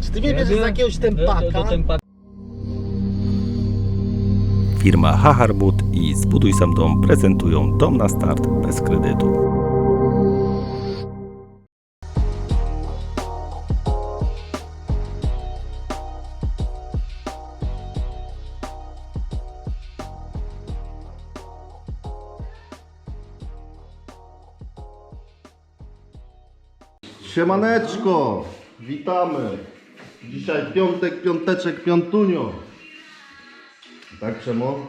Czy ty mnie bierzesz za jakiegoś tempaka. Firma Haharbut i Zbuduj Sam Dom prezentują dom na start bez kredytu. Siemaneczko, witamy. Dzisiaj piątek, piąteczek, piątunio. Tak, Przemo?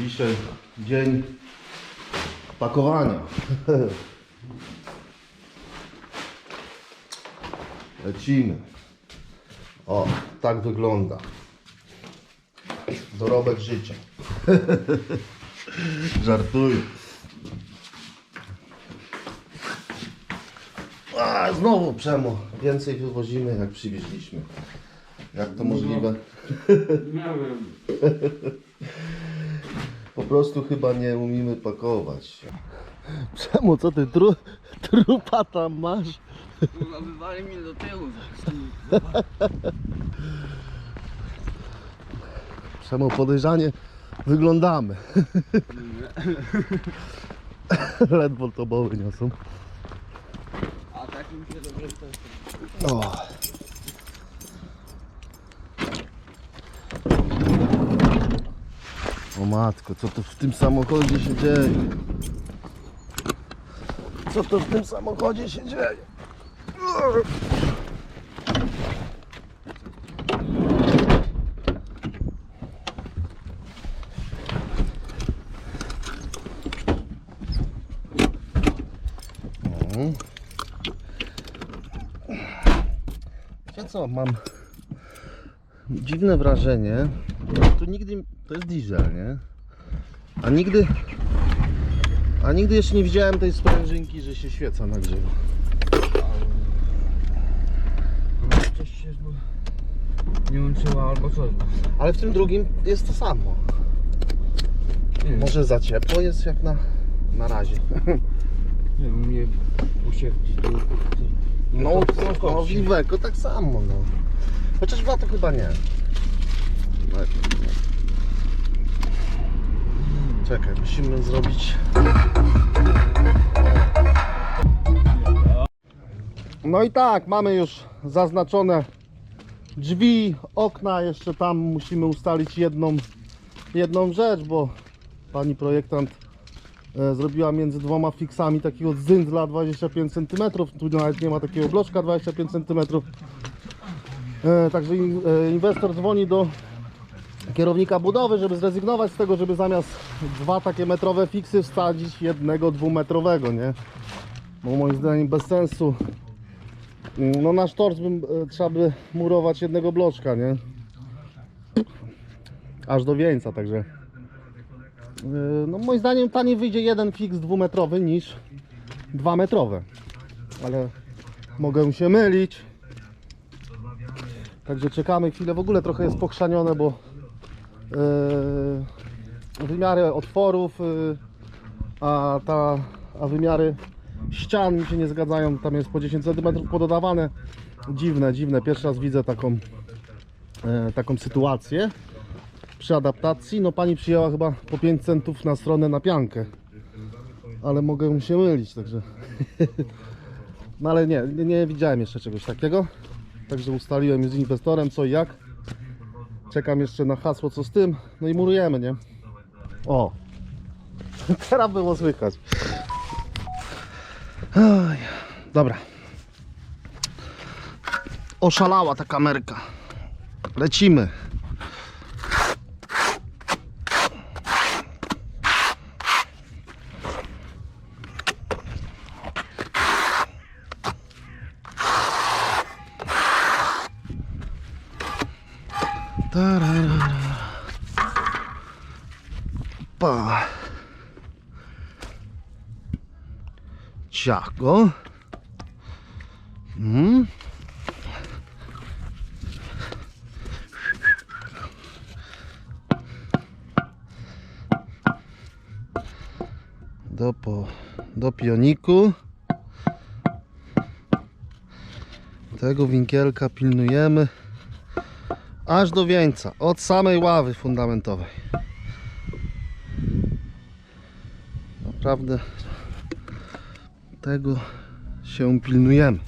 Dzisiaj dzień pakowania. Lecimy. O, tak wygląda. Dorobek życia. Żartuję. A, znowu przemo. Więcej wywozimy jak przywieźliśmy. Jak to możliwe? Miałem. Po prostu chyba nie umiemy pakować. Przemo, co ty tru, trupa tam masz? Kurwa, wywali mnie do tyłu. Przemo, podejrzanie wyglądamy. Ledwo to boły niosą. A tak mi się dobrze to O. o matko, co to w tym samochodzie się dzieje? Co to w tym samochodzie się dzieje? Wiecie co, mam dziwne wrażenie, tu nigdy, to jest diesel, nie? A nigdy, a nigdy jeszcze nie widziałem tej sprężynki, że się świeca nagrzewa. Nie łączyła albo coś. Ale w tym drugim jest to samo. Nie, Może za ciepło jest jak na, na razie. nie wiem, mnie usiewdzić do No, to- no, to- no Iveco tak samo, no. Chociaż w lato chyba nie. Czekaj, musimy zrobić... No i tak, mamy już zaznaczone drzwi, okna, jeszcze tam musimy ustalić jedną, jedną rzecz, bo pani projektant e, zrobiła między dwoma fiksami takiego zyndla 25 cm, tu nawet nie ma takiego bloczka 25 cm. E, także e, inwestor dzwoni do kierownika budowy, żeby zrezygnować z tego, żeby zamiast dwa takie metrowe fiksy wsadzić jednego dwumetrowego, nie? Bo moim zdaniem bez sensu. No nasz tors bym, e, trzeba by murować jednego bloczka, nie? Aż do wieńca, także. Yy, No moim zdaniem taniej wyjdzie jeden fix dwumetrowy niż dwa metrowe. Ale mogę się mylić. Także czekamy chwilę. W ogóle trochę jest pokrzanione, bo yy, wymiary otworów, yy, a, ta, a wymiary ścian mi się nie zgadzają. Tam jest po 10 cm pododawane. Dziwne, dziwne. Pierwszy raz widzę taką, yy, taką sytuację przy adaptacji. No pani przyjęła chyba po 5 centów na stronę na piankę. Ale mogę się mylić, także. No ale nie, nie, nie widziałem jeszcze czegoś takiego. Także ustaliłem z inwestorem co i jak. Czekam jeszcze na hasło co z tym. No i murujemy, nie? O! Teraz było słychać. Oj, dobra. Oszalała ta kamerka. Lecimy. siako. Mm. Do, po, do pioniku. Tego winkielka pilnujemy aż do wieńca, od samej ławy fundamentowej. Naprawdę tego się pilnujemy.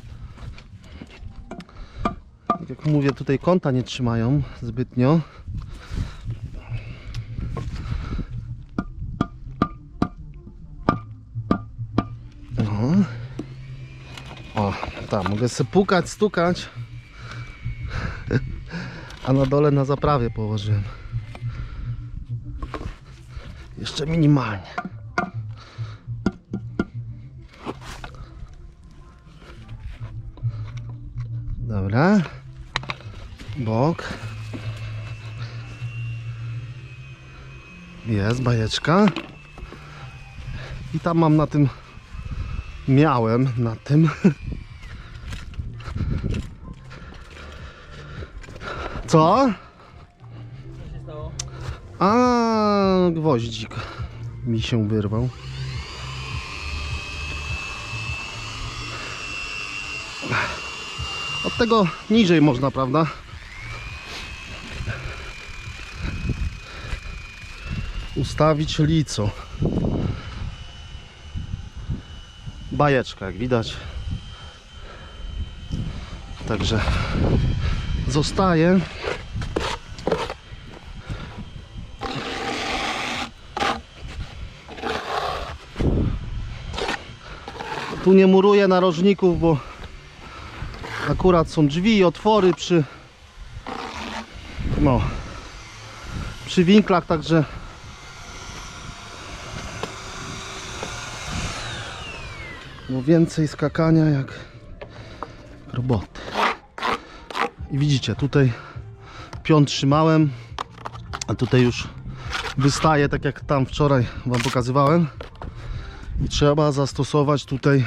Tak Jak mówię, tutaj kąta nie trzymają zbytnio. O, o tak, mogę sobie pukać, stukać. A na dole na zaprawie położyłem. Jeszcze minimalnie. Dobra. Bok. Jest bajeczka. I tam mam na tym miałem na tym Co? Co się stało? A gwoździk mi się wyrwał. Tego niżej można, prawda? Ustawić lico. Bajeczka, jak widać. Także zostaje. Tu nie muruję narożników, bo akurat są drzwi otwory przy no przy winklach, także no więcej skakania jak roboty. I widzicie, tutaj pion trzymałem, a tutaj już wystaje, tak jak tam wczoraj Wam pokazywałem. I trzeba zastosować tutaj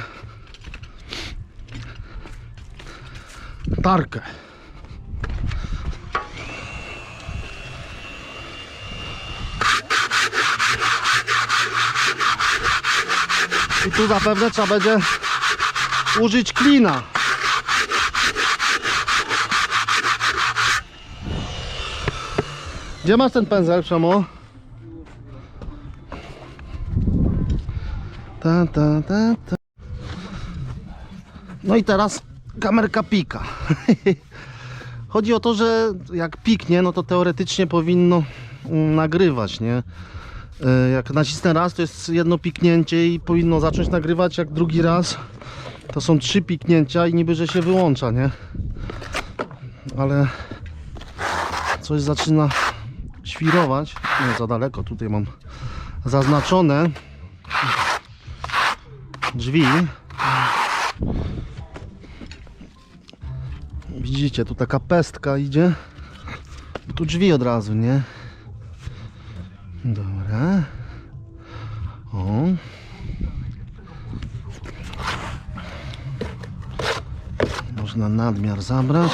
I tu zapewne trzeba będzie użyć klina. Gdzie masz ten pędzel, Przemo? Ta, ta, ta, ta. No i teraz kamerka pika. Chodzi o to, że jak piknie, no to teoretycznie powinno mm, nagrywać, nie? E, Jak nacisnę raz, to jest jedno piknięcie i powinno zacząć nagrywać, jak drugi raz to są trzy piknięcia i niby, że się wyłącza, nie? Ale coś zaczyna świrować. Nie za daleko, tutaj mam zaznaczone drzwi. Widzicie, tu taka pestka idzie. Tu drzwi od razu, nie? Dobra. O. Można nadmiar zabrać.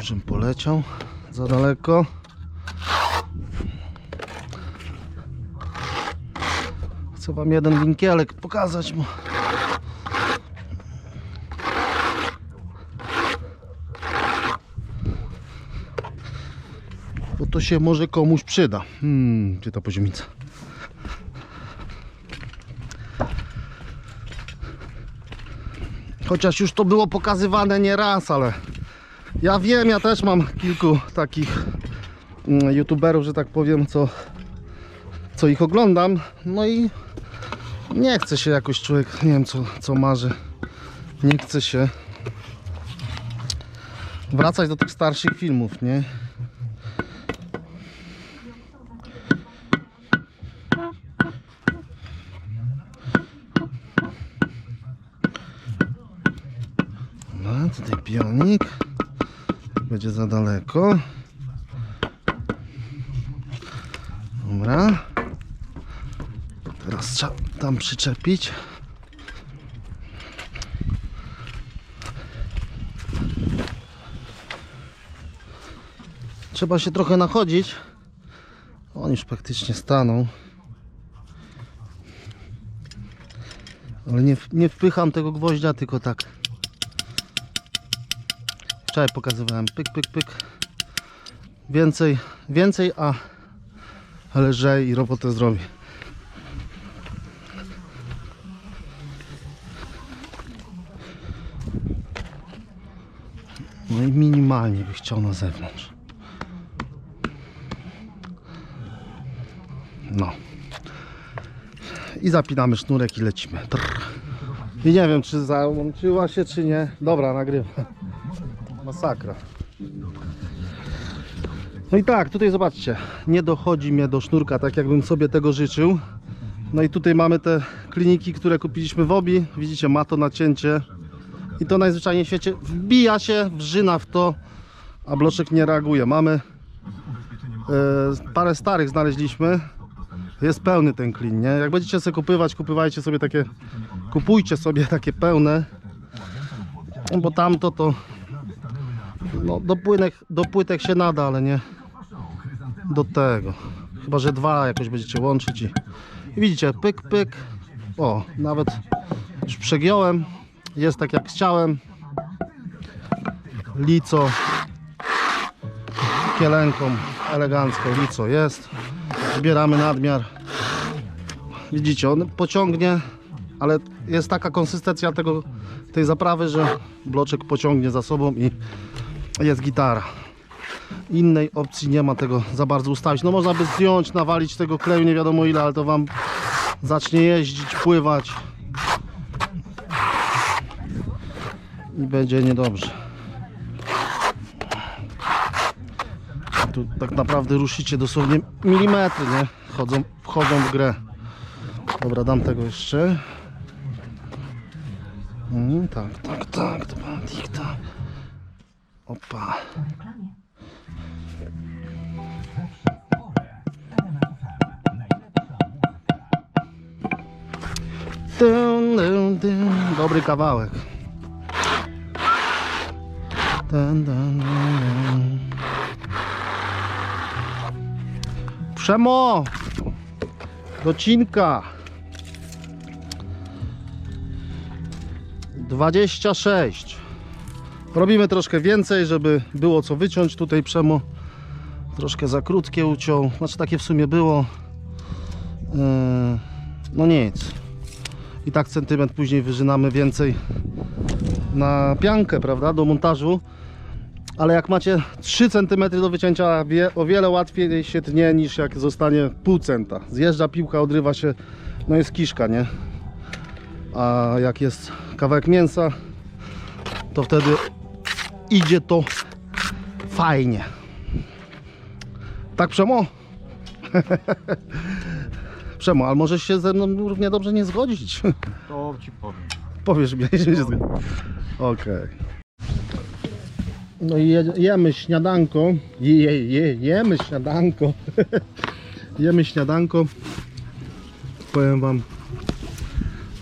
Żebym poleciał za daleko. Chcę wam jeden winkielek pokazać, bo to się może komuś przyda. Hmm, gdzie ta poziomica? Chociaż już to było pokazywane nie raz, ale ja wiem, ja też mam kilku takich mm, youtuberów, że tak powiem, co, co ich oglądam. No i nie chce się jakoś człowiek, nie wiem co, co marzy, nie chce się wracać do tych starszych filmów, nie? Tutaj pionik. Będzie za daleko. Dobra. Teraz trzeba tam przyczepić. Trzeba się trochę nachodzić. On już praktycznie stanął. Ale nie, nie wpycham tego gwoździa, tylko tak. Wczoraj pokazywałem. Pyk, pyk, pyk. Więcej, więcej, a lżej i robotę zrobi. No i minimalnie by chciał na zewnątrz. No. I zapinamy sznurek i lecimy. Trrr. I nie wiem, czy załączyła się, czy nie. Dobra, nagrywa. Masakra. No i tak, tutaj zobaczcie, nie dochodzi mnie do sznurka tak, jakbym sobie tego życzył. No i tutaj mamy te kliniki, które kupiliśmy w Obi. Widzicie, ma to nacięcie. I to najzwyczajniej w świecie wbija się, wrzyna w to, a bloczek nie reaguje. Mamy e, parę starych znaleźliśmy. Jest pełny ten klin, nie? Jak będziecie sobie kupywać, kupywajcie sobie takie, kupujcie sobie takie pełne, No bo tamto to no, do, płynek, do płytek się nada, ale nie do tego. Chyba, że dwa jakoś będziecie łączyć i, widzicie, pyk, pyk. O, nawet już przegiąłem. Jest tak jak chciałem. Lico. Kielenką elegancko lico jest. Zbieramy nadmiar. Widzicie, on pociągnie, ale jest taka konsystencja tego, tej zaprawy, że bloczek pociągnie za sobą i jest gitara. Innej opcji nie ma tego za bardzo ustawić. No można by zdjąć, nawalić tego kleju nie wiadomo ile, ale to wam zacznie jeździć, pływać i będzie niedobrze. Tu tak naprawdę ruszycie dosłownie milimetry, nie? Wchodzą, wchodzą w grę. Dobra, dam tego jeszcze. Mm, tak, tak, tak, to pan dikta. Opa. Dun, dun, dun. Dobry kawałek. Dun, dun, dun. Przemo! Docinka. 26. Robimy troszkę więcej, żeby było co wyciąć. Tutaj Przemo troszkę za krótkie uciął. Znaczy takie w sumie było. Yy, No nic. I tak centymetr później wyżynamy więcej na piankę, prawda, do montażu. Ale jak macie 3 cm do wycięcia, o wiele łatwiej się tnie niż jak zostanie pół centa. Zjeżdża piłka, odrywa się, no jest kiszka, nie? A jak jest kawałek mięsa, to wtedy idzie to fajnie. Tak, Przemo? Przemo, ale możesz się ze mną równie dobrze nie zgodzić. To ci powiem. Powiesz mi, jeśli się zgodzi. Okej. No i je, jemy śniadanko. Je, je, je, jemy śniadanko. jemy śniadanko. Powiem wam.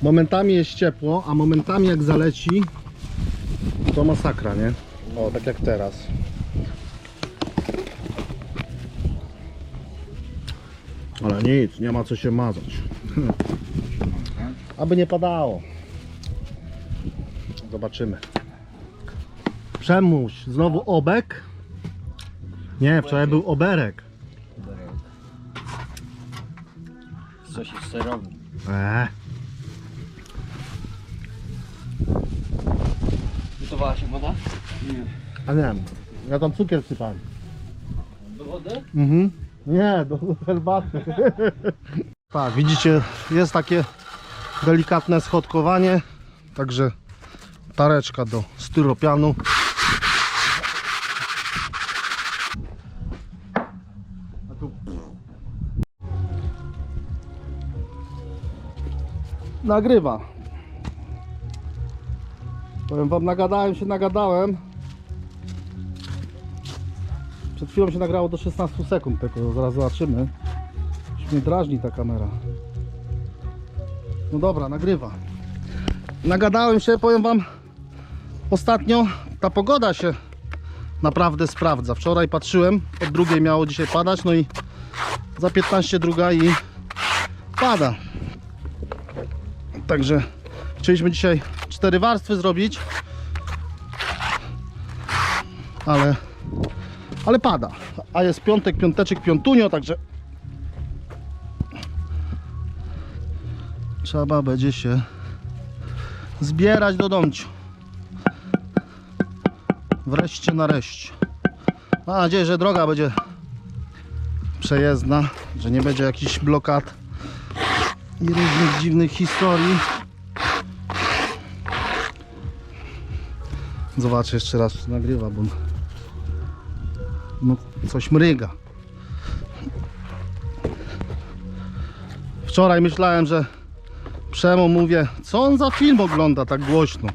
Momentami jest ciepło, a momentami jak zaleci, to masakra, nie? O, tak jak teraz. Ale nic, nie ma co się mazać. Aby nie padało. Zobaczymy. Przemuś, znowu obek. Nie, wczoraj był oberek. Coś jest serowy. Eee. Gotowała się woda? A nie wiem, ja tam cukier wsypałem. Do wody? Mhm. Nie, do do herbaty. tak, widzicie, jest takie delikatne schodkowanie. Także tareczka do styropianu. Nagrywa. Powiem wam, nagadałem się, nagadałem. Przed chwilą się nagrało do 16 sekund, tylko zaraz zobaczymy. Już mnie drażni ta kamera. No dobra, nagrywa. Nagadałem się, powiem wam, ostatnio ta pogoda się naprawdę sprawdza. Wczoraj patrzyłem, od drugiej miało dzisiaj padać, no i za 15 druga i pada. Także Chcieliśmy dzisiaj cztery warstwy zrobić, ale, ale pada. A jest piątek, piąteczek, piątunio, także trzeba będzie się zbierać do domciu. Wreszcie nareszcie. Mam nadzieję, że droga będzie przejezdna, że nie będzie jakichś blokad i różnych dziwnych historii. Zobaczę jeszcze raz, czy nagrywa, bo no, coś mryga. Wczoraj myślałem, że Przemo mówię, co on za film ogląda tak głośno.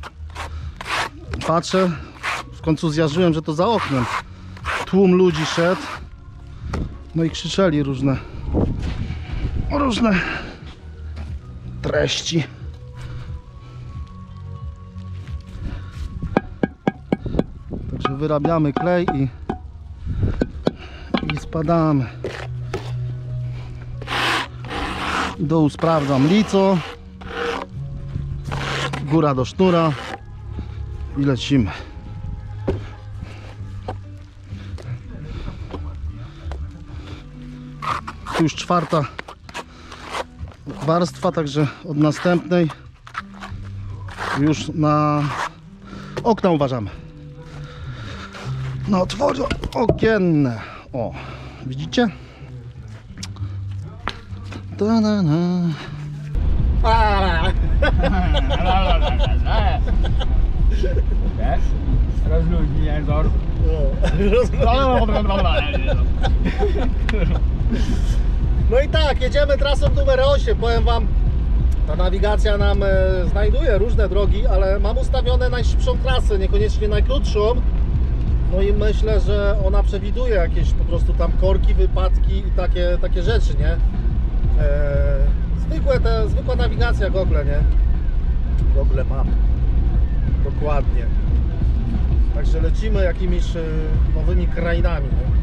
Patrzę, w końcu zjarzyłem, że to za oknem. Tłum ludzi szedł. No i krzyczeli różne różne treści. Także wyrabiamy klej i spadamy. Dół sprawdzam lico. Góra do sznura i lecimy. Już czwarta warstwa, także od następnej już na okna uważamy. Na otwory okienne. O, widzicie? Wiesz? Rozluźnij jęzor. No i tak, jedziemy trasą numer 8. Powiem Wam, ta nawigacja nam e, znajduje różne drogi, ale mam ustawione najszybszą trasę, niekoniecznie najkrótszą. No i myślę, że ona przewiduje jakieś po prostu tam korki, wypadki i takie, takie rzeczy, nie? E, zwykłe te, zwykła nawigacja Google, nie? Google Map. Dokładnie. Także lecimy jakimiś e, nowymi krainami, nie?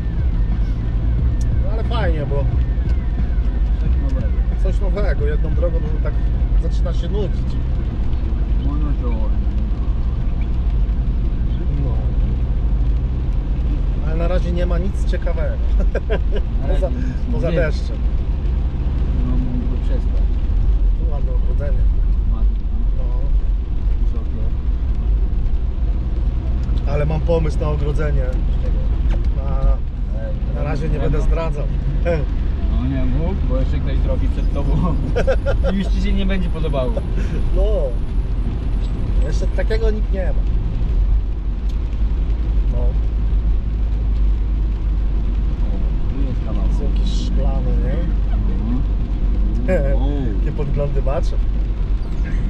No ale fajnie, bo coś nowego, jedną drogą tak zaczyna się nudzić. Monoton. No. Ale na razie nie ma nic ciekawego. Poza, poza deszczem. No mógłby przestać. Tu ładne ogrodzenie. Ładnie, No. wysokie. Ale mam pomysł na ogrodzenie. Na, na razie nie będę zdradzał. No nie mógł, bo jeszcze ktoś zrobi przed tobą. I już ci się nie będzie podobało. No. Jeszcze takiego nikt nie ma. No. Tu jest kawał. Są jakieś szklane, nie? Jakie bacze.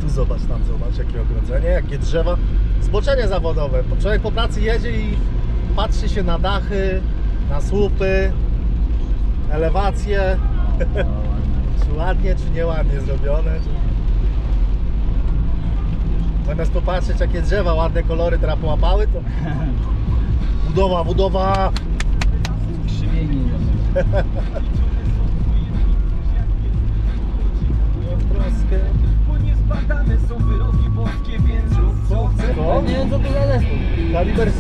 Tu zobacz, tam zobacz, jakie ogrodzenie, jakie drzewa. Zboczenie zawodowe. Człowiek po pracy jedzie i patrzy się na dachy, na słupy, elewacje. Czy ładnie, czy nieładnie zrobione. Czy... Zamiast popatrzeć, jakie drzewa, ładne kolory teraz połapały, to budowa, budowa. Krzywienie. Bo niezbadane są wyroki boskie, więc rób co chcesz. Co? Nie wiem co to za zespół. Kaliber 6,4.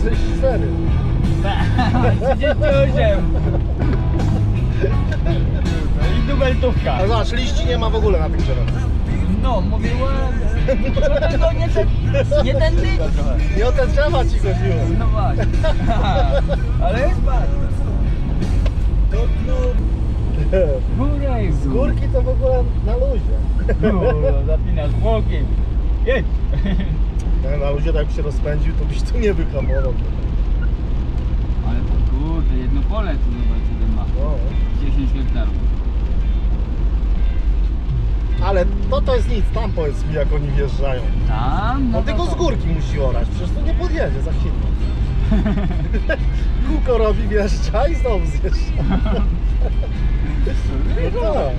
38. I dubeltówka. Ale zobacz, liści nie ma w ogóle na tych drzewach. No, mówiłem. Dlatego nie, ten, nie tędy. Nie o te drzewa ci chodziło. No właśnie. Ale jest bardzo. Góra jest góra. Górki to w ogóle na luzie. Kurwa, Zapinasz zwłoki. Jedź. Na luzie tak się rozpędził, to byś tu nie wyhamował. Ale kurde, jedno pole tu zobacz ile ma. No. 10 hektarów. Ale to to jest nic, tam powiedz mi jak oni wjeżdżają. Tam? No On to tylko to- z górki musi orać, przecież to nie podjedzie za chwilę. Kółko robi, wjeżdża i znowu zjeżdża. No tak.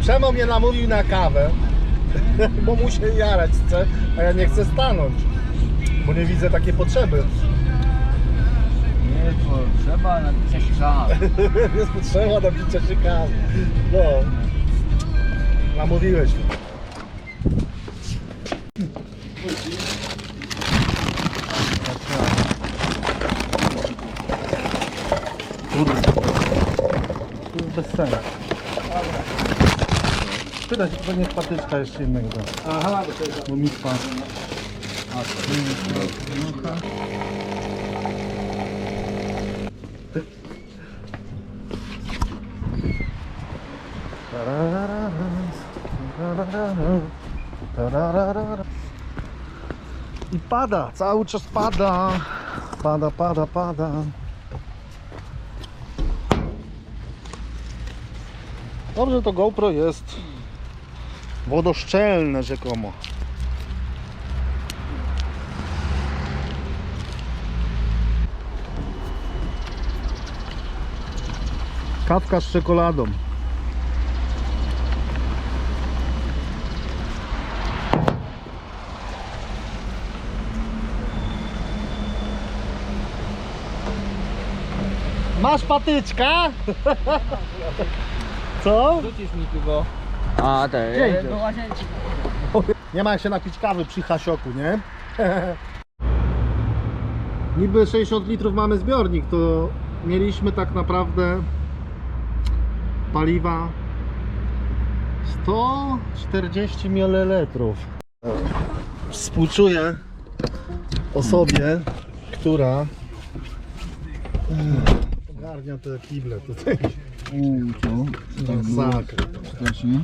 Przemo mnie namówił na kawę, bo mu się jarać chce, a ja nie chcę stanąć, bo nie widzę takiej potrzeby. Nie potrzeba napisać szal. Jest potrzeba do picia się kawy. No. Namówiłeś mnie. Sensu. Pytać, to nie patyczka jeszcze innego. Aha, bo to jest... Bo mi spadł. I pada, cały czas pada. Pada, pada, pada. Dobrze, to GoPro jest wodoszczelne rzekomo. Kawka z czekoladą. Masz patyczka? Co? Rzucisz mi tu go. A, idziesz? do łazienki. Nie ma jak się napić kawy przy Hasioku, nie? Niby 60 litrów mamy zbiornik, to mieliśmy tak naprawdę paliwa 140 ml. Współczuję osobie, która mm, ogarnia te kible tutaj. Uuu, co? Masakra. Strasznie.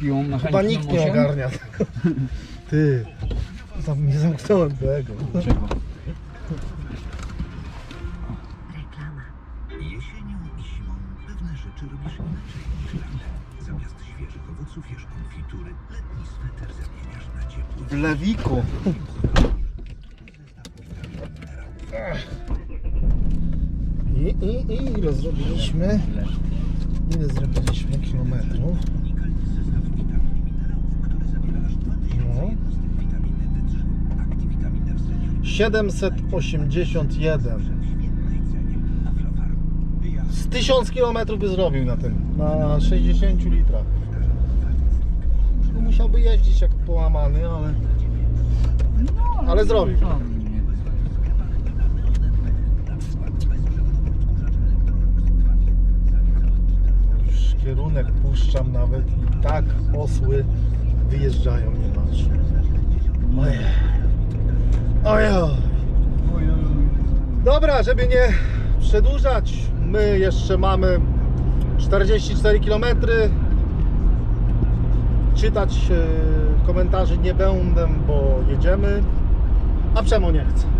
Piłą mechaniczną Chyba nikt nie ogarnia. Ty, zam, nie zamknąłem tego. Czego? Jesienią i zimą pewne rzeczy robisz inaczej niż latem. Zamiast świeżych owoców jesz konfitury, letni sweter zamieniasz na ciepły. I, i, ile zrobiliśmy? Ile zrobiliśmy kilometrów? Unikalny zestaw witamin i minerałów, który zawiera aż 2000 No. jednostek witaminy D3. Aktivitaminę w sensie 781. w świetnej cenie. Aflofarm. Ja Z 1000 kilometrów by zrobił na tym. Na 60 litrach. Tylko musiałby jeździć jak połamany, ale... Ale zrobił. Już kierunek puszczam nawet i tak osły wyjeżdżają, nie patrz. Ojej. Ojej. Dobra, żeby nie przedłużać, my jeszcze mamy 44 km. Czytać e, komentarzy nie będę, bo jedziemy, a Przemo nie chce.